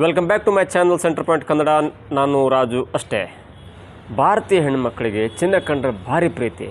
Welcome back to my channel center point Kannada ನಾನು ರಾಜು ಅಷ್ಟೇ. ಭಾರತೀಯ ಹೆಣ್ಮಕ್ಳಿಗೆ ಚಿನ್ನ ಕಂಡ್ರೆ ಭಾರಿ ಪ್ರೀತಿ.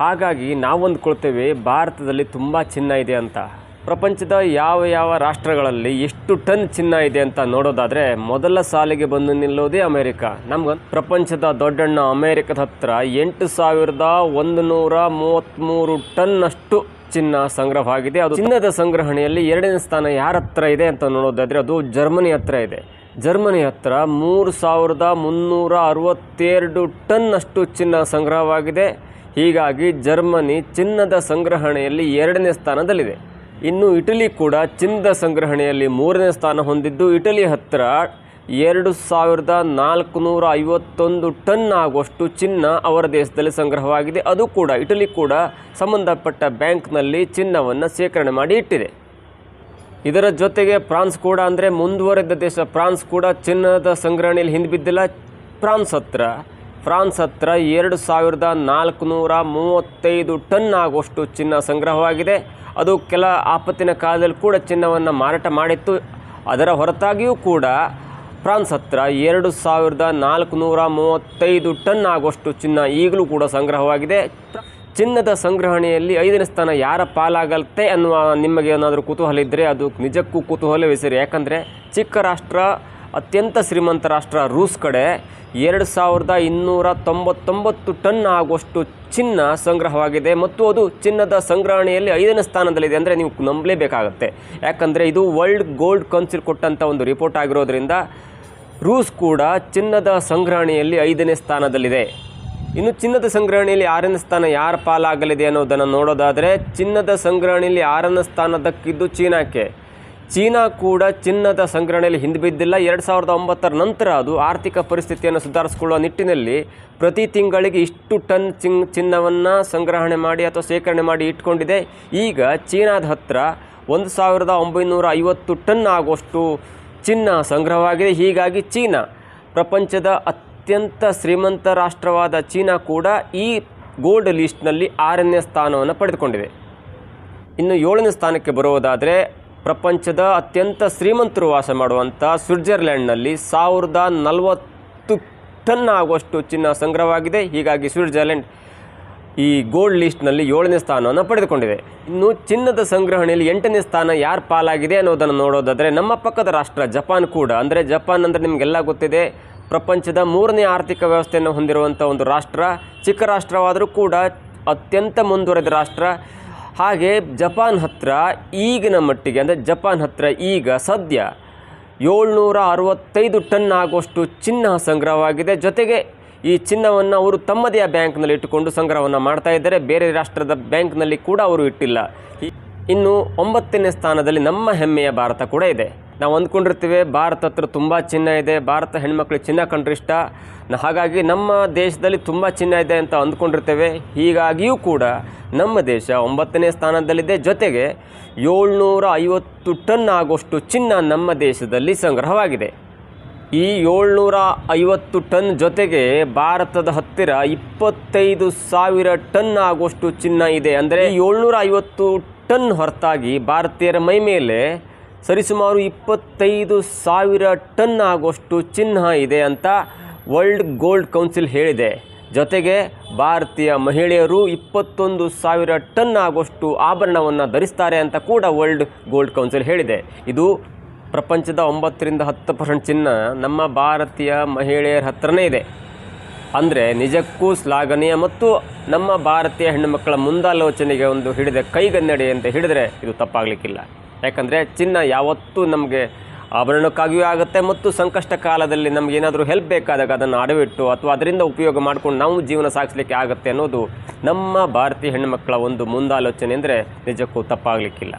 ಹಾಗಾಗಿ ನಾವು ಅಂದ್ಕೊಳ್ತೇವೆ ಭಾರತದಲ್ಲಿ ತುಂಬ ಚಿನ್ನ ಇದೆ ಅಂತ. ಪ್ರಪಂಚದ ಯಾವ ಯಾವ ರಾಷ್ಟ್ರಗಳಲ್ಲಿ ಎಷ್ಟು ಟನ್ ಚಿನ್ನ ಇದೆ ಅಂತ ನೋಡೋದಾದರೆ ಮೊದಲ ಸಾಲಿಗೆ ಬಂದು ನಿಲ್ಲೋದೇ ಅಮೇರಿಕ. ನಮ್ಗೆ ಪ್ರಪಂಚದ ದೊಡ್ಡಣ್ಣ ಅಮೇರಿಕದ ಹತ್ರ ಎಂಟು ಸಾವಿರದ ಒಂದು ನೂರ ಮೂವತ್ತ್ಮೂರು ಟನ್ನಷ್ಟು ಚಿನ್ನ ಸಂಗ್ರಹವಾಗಿದೆ. ಅದು ಚಿನ್ನದ ಸಂಗ್ರಹಣೆಯಲ್ಲಿ ಎರಡನೇ ಸ್ಥಾನ ಯಾರ ಹತ್ರ ಇದೆ ಅಂತ ನೋಡೋದಾದರೆ ಅದು ಜರ್ಮನಿ ಹತ್ರ ಇದೆ. ಜರ್ಮನಿ ಹತ್ರ ಮೂರು ಸಾವಿರದ ಮುನ್ನೂರ ಅರವತ್ತೆರಡು ಟನ್ನಷ್ಟು ಚಿನ್ನ ಸಂಗ್ರಹವಾಗಿದೆ. ಹೀಗಾಗಿ ಜರ್ಮನಿ ಚಿನ್ನದ ಸಂಗ್ರಹಣೆಯಲ್ಲಿ ಎರಡನೇ ಸ್ಥಾನದಲ್ಲಿದೆ. ಇನ್ನು ಇಟಲಿ ಕೂಡ ಚಿನ್ನದ ಸಂಗ್ರಹಣೆಯಲ್ಲಿ ಮೂರನೇ ಸ್ಥಾನ ಹೊಂದಿದ್ದು, ಇಟಲಿ ಹತ್ತಿರ ಎರಡು ಸಾವಿರದ ನಾಲ್ಕುನೂರ ಐವತ್ತೊಂದು ಟನ್ ಆಗುವಷ್ಟು ಚಿನ್ನ ಅವರ ದೇಶದಲ್ಲಿ ಸಂಗ್ರಹವಾಗಿದೆ. ಅದು ಕೂಡ, ಇಟಲಿ ಕೂಡ ಸಂಬಂಧಪಟ್ಟ ಬ್ಯಾಂಕ್ನಲ್ಲಿ ಚಿನ್ನವನ್ನು ಶೇಖರಣೆ ಮಾಡಿ ಇಟ್ಟಿದೆ. ಇದರ ಜೊತೆಗೆ ಫ್ರಾನ್ಸ್ ಕೂಡ, ಅಂದರೆ ಮುಂದುವರೆದ ದೇಶ ಫ್ರಾನ್ಸ್ ಕೂಡ ಚಿನ್ನದ ಸಂಗ್ರಹಣೆಯಲ್ಲಿ ಹಿಂದೆ ಬಿದ್ದಿಲ್ಲ. ಫ್ರಾನ್ಸ್ ಹತ್ರ ಫ್ರಾನ್ಸ್ ಹತ್ರ ಎರಡು ಸಾವಿರದ ನಾಲ್ಕುನೂರ ಮೂವತ್ತೈದು ಟನ್ ಆಗುವಷ್ಟು ಚಿನ್ನ ಸಂಗ್ರಹವಾಗಿದೆ. ಅದು ಕೆಲ ಆಪತ್ತಿನ ಕಾಲದಲ್ಲಿ ಕೂಡ ಚಿನ್ನವನ್ನು ಮಾರಾಟ ಮಾಡಿತ್ತು. ಅದರ ಹೊರತಾಗಿಯೂ ಕೂಡ ಫ್ರಾನ್ಸ್ ಹತ್ರ ಎರಡು ಸಾವಿರದ ನಾಲ್ಕುನೂರ ಮೂವತ್ತೈದು ಟನ್ ಆಗುವಷ್ಟು ಚಿನ್ನ ಈಗಲೂ ಕೂಡ ಸಂಗ್ರಹವಾಗಿದೆ. ಚಿನ್ನದ ಸಂಗ್ರಹಣೆಯಲ್ಲಿ ಐದನೇ ಸ್ಥಾನ ಯಾರ ಪಾಲಾಗತ್ತೆ ಅನ್ನುವ ನಿಮಗೆ ಏನಾದರೂ ಕುತೂಹಲ ಇದ್ದರೆ ಅದು ನಿಜಕ್ಕೂ ಕುತೂಹಲವೇ ಸರಿ. ಯಾಕಂದರೆ ಚಿಕ್ಕ ರಾಷ್ಟ್ರ ಅತ್ಯಂತ ಶ್ರೀಮಂತ ರಾಷ್ಟ್ರ ರೂಸ್ ಕಡೆ ಎರಡು ಸಾವಿರದ ಇನ್ನೂರ ತೊಂಬತ್ತೊಂಬತ್ತು ಟನ್ ಆಗುವಷ್ಟು ಚಿನ್ನ ಸಂಗ್ರಹವಾಗಿದೆ ಮತ್ತು ಅದು ಚಿನ್ನದ ಸಂಗ್ರಹಣೆಯಲ್ಲಿ ಐದನೇ ಸ್ಥಾನದಲ್ಲಿದೆ ಅಂದರೆ ನೀವು ನಂಬಲೇಬೇಕಾಗತ್ತೆ. ಯಾಕಂದರೆ ಇದು ವರ್ಲ್ಡ್ ಗೋಲ್ಡ್ ಕೌನ್ಸಿಲ್ ಕೊಟ್ಟಂಥ ಒಂದು ರಿಪೋರ್ಟ್ ಆಗಿರೋದ್ರಿಂದ ರೂಸ್ ಕೂಡ ಚಿನ್ನದ ಸಂಗ್ರಹಣೆಯಲ್ಲಿ ಐದನೇ ಸ್ಥಾನದಲ್ಲಿದೆ. ಇನ್ನು ಚಿನ್ನದ ಸಂಗ್ರಹಣೆಯಲ್ಲಿ ಆರನೇ ಸ್ಥಾನ ಯಾರ ಪಾಲಾಗಲಿದೆ ಅನ್ನೋದನ್ನು ನೋಡೋದಾದರೆ ಚಿನ್ನದ ಸಂಗ್ರಹಣೆಯಲ್ಲಿ ಆರನೇ ಸ್ಥಾನದಕ್ಕಿದ್ದು ಚೀನಾಕ್ಕೆ. ಚೀನಾ ಕೂಡ ಚಿನ್ನದ ಸಂಗ್ರಹಣೆಯಲ್ಲಿ ಹಿಂದೆ ಬಿದ್ದಿಲ್ಲ ಎರಡು ಸಾವಿರದ ಒಂಬತ್ತರ ನಂತರ ಅದು ಆರ್ಥಿಕ ಪರಿಸ್ಥಿತಿಯನ್ನು ಸುಧಾರಿಸಿಕೊಳ್ಳುವ ನಿಟ್ಟಿನಲ್ಲಿ ಪ್ರತಿ ತಿಂಗಳಿಗೆ ಇಷ್ಟು ಟನ್ ಚಿನ್, ಚಿನ್ನವನ್ನು ಸಂಗ್ರಹಣೆ ಮಾಡಿ ಅಥವಾ ಶೇಖರಣೆ ಮಾಡಿ ಇಟ್ಕೊಂಡಿದೆ. ಈಗ ಚೀನಾದ ಹತ್ರ ಒಂದು ಸಾವಿರದ ಒಂಬೈನೂರ ಐವತ್ತು ಟನ್ ಆಗುವಷ್ಟು ಚಿನ್ನ ಸಂಗ್ರಹವಾಗಿದೆ. ಹೀಗಾಗಿ ಚೀನಾ ಪ್ರಪಂಚದ ಅತ್ಯಂತ ಶ್ರೀಮಂತ ರಾಷ್ಟ್ರವಾದ ಚೀನಾ ಕೂಡ ಈ ಗೋಲ್ಡ್ ಲಿಸ್ಟ್ನಲ್ಲಿ ಆರನೇ ಸ್ಥಾನವನ್ನು ಪಡೆದುಕೊಂಡಿದೆ. ಇನ್ನು ಏಳನೇ ಸ್ಥಾನಕ್ಕೆ ಬರುವುದಾದರೆ ಪ್ರಪಂಚದ ಅತ್ಯಂತ ಶ್ರೀಮಂತರು ವಾಸ ಮಾಡುವಂಥ ಸ್ವಿಟ್ಜರ್ಲ್ಯಾಂಡ್ನಲ್ಲಿ ಸಾವಿರದ ನಲವತ್ತು ಟನ್ ಆಗುವಷ್ಟು ಚಿನ್ನ ಸಂಗ್ರಹವಾಗಿದೆ. ಹೀಗಾಗಿ ಸ್ವಿಟ್ಜರ್ಲ್ಯಾಂಡ್ ಈ ಗೋಲ್ಡ್ ಲಿಸ್ಟ್ನಲ್ಲಿ ಏಳನೇ ಸ್ಥಾನವನ್ನು ಪಡೆದುಕೊಂಡಿದೆ. ಇನ್ನು ಚಿನ್ನದ ಸಂಗ್ರಹಣೆಯಲ್ಲಿ ಎಂಟನೇ ಸ್ಥಾನ ಯಾರು ಪಾಲಾಗಿದೆ ಅನ್ನೋದನ್ನು ನೋಡೋದಾದರೆ ನಮ್ಮ ಪಕ್ಕದ ರಾಷ್ಟ್ರ ಜಪಾನ್ ಕೂಡ. ಅಂದರೆ ಜಪಾನ್ ಅಂದರೆ ನಿಮಗೆಲ್ಲ ಗೊತ್ತಿದೆ, ಪ್ರಪಂಚದ ಮೂರನೇ ಆರ್ಥಿಕ ವ್ಯವಸ್ಥೆಯನ್ನು ಹೊಂದಿರುವಂಥ ಒಂದು ರಾಷ್ಟ್ರ, ಚಿಕ್ಕ ರಾಷ್ಟ್ರವಾದರೂ ಕೂಡ ಅತ್ಯಂತ ಮುಂದುವರೆದ ರಾಷ್ಟ್ರ. ಹಾಗೆ ಜಪಾನ್ ಹತ್ರ ಈಗಿನ ಮಟ್ಟಿಗೆ, ಅಂದರೆ ಜಪಾನ್ ಹತ್ರ ಈಗ ಸದ್ಯ ಏಳ್ನೂರ ಅರವತ್ತೈದು ಟನ್ ಆಗುವಷ್ಟು ಚಿನ್ನ ಸಂಗ್ರಹವಾಗಿದೆ. ಜೊತೆಗೆ ಈ ಚಿನ್ನವನ್ನು ಅವರು ತಮ್ಮದೇ ಬ್ಯಾಂಕ್ನಲ್ಲಿ ಇಟ್ಟುಕೊಂಡು ಸಂಗ್ರಹವನ್ನು ಮಾಡ್ತಾ ಇದ್ದಾರೆ. ಬೇರೆ ರಾಷ್ಟ್ರದ ಬ್ಯಾಂಕ್ನಲ್ಲಿ ಕೂಡ ಅವರು ಇಟ್ಟಿಲ್ಲ. ಇನ್ನು ಒಂಬತ್ತನೇ ಸ್ಥಾನದಲ್ಲಿ ನಮ್ಮ ಹೆಮ್ಮೆಯ ಭಾರತ ಕೂಡ ಇದೆ. ನಾವು ಅಂದ್ಕೊಂಡಿರ್ತೀವಿ, ಭಾರತ ಹತ್ರ ತುಂಬ ಚಿನ್ನ ಇದೆ, ಭಾರತ ಹೆಣ್ಮಕ್ಳಿಗೆ ಚಿನ್ನ ಕಂಡ್ರೆ ಇಷ್ಟ. ಹಾಗಾಗಿ ನಮ್ಮ ದೇಶದಲ್ಲಿ ತುಂಬ ಚಿನ್ನ ಇದೆ ಅಂತ ಅಂದ್ಕೊಂಡಿರ್ತೇವೆ. ಹೀಗಾಗಿಯೂ ಕೂಡ ನಮ್ಮ ದೇಶ ಒಂಬತ್ತನೇ ಸ್ಥಾನದಲ್ಲಿದೆ. ಜೊತೆಗೆ ಏಳ್ನೂರ ಐವತ್ತು ಟನ್ ಆಗುವಷ್ಟು ಚಿನ್ನ ನಮ್ಮ ದೇಶದಲ್ಲಿ ಸಂಗ್ರಹವಾಗಿದೆ. ಈ ಏಳ್ನೂರ ಐವತ್ತು ಟನ್ ಜೊತೆಗೆ ಭಾರತದ ಹತ್ತಿರ ಇಪ್ಪತ್ತೈದು ಸಾವಿರ ಟನ್ ಆಗುವಷ್ಟು ಚಿನ್ನ ಇದೆ. ಅಂದರೆ ಏಳ್ನೂರ ಐವತ್ತು ಟನ್ ಹೊರತಾಗಿ ಭಾರತೀಯರ ಮೈ ಮೇಲೆ ಸರಿಸುಮಾರು ಇಪ್ಪತ್ತೈದು ಸಾವಿರ ಟನ್ ಆಗುವಷ್ಟು ಚಿನ್ನ ಇದೆ ಅಂತ ವರ್ಲ್ಡ್ ಗೋಲ್ಡ್ ಕೌನ್ಸಿಲ್ ಹೇಳಿದೆ. ಜೊತೆಗೆ ಭಾರತೀಯ ಮಹಿಳೆಯರು ಇಪ್ಪತ್ತೊಂದು ಸಾವಿರ ಟನ್ ಆಗುವಷ್ಟು ಆಭರಣವನ್ನು ಧರಿಸ್ತಾರೆ ಅಂತ ಕೂಡ ವರ್ಲ್ಡ್ ಗೋಲ್ಡ್ ಕೌನ್ಸಿಲ್ ಹೇಳಿದೆ. ಇದು ಪ್ರಪಂಚದ ಒಂಬತ್ತರಿಂದ ಹತ್ತು ಪರ್ಸೆಂಟ್ ಚಿನ್ನ ನಮ್ಮ ಭಾರತೀಯ ಮಹಿಳೆಯರ ಹತ್ರನೇ ಇದೆ. ಅಂದರೆ ನಿಜಕ್ಕೂ ಶ್ಲಾಘನೀಯ ಮತ್ತು ನಮ್ಮ ಭಾರತೀಯ ಹೆಣ್ಣುಮಕ್ಕಳ ಮುಂದಾಲೋಚನೆಗೆ ಒಂದು ಹಿಡಿದ ಕೈಗನ್ನಡಿ ಅಂತ ಹಿಡಿದರೆ ಇದು ತಪ್ಪಾಗಲಿಕ್ಕಿಲ್ಲ. ಯಾಕಂದರೆ ಚಿನ್ನ ಯಾವತ್ತೂ ನಮಗೆ ಆಭರಣಕ್ಕಾಗಿಯೂ ಆಗುತ್ತೆ ಮತ್ತು ಸಂಕಷ್ಟ ಕಾಲದಲ್ಲಿ ನಮ್ಗೆ ಏನಾದರೂ ಹೆಲ್ಪ್ ಬೇಕಾದಾಗ ಅದನ್ನು ಅಡವಿಟ್ಟು ಅಥವಾ ಅದರಿಂದ ಉಪಯೋಗ ಮಾಡ್ಕೊಂಡು ನಾವು ಜೀವನ ಸಾಗಿಸ್ಲಿಕ್ಕೆ ಆಗುತ್ತೆ ಅನ್ನೋದು ನಮ್ಮ ಭಾರತೀಯ ಹೆಣ್ಣುಮಕ್ಕಳ ಒಂದು ಮುಂದಾಲೋಚನೆ ಅಂದರೆ ನಿಜಕ್ಕೂ ತಪ್ಪಾಗಲಿಕ್ಕಿಲ್ಲ.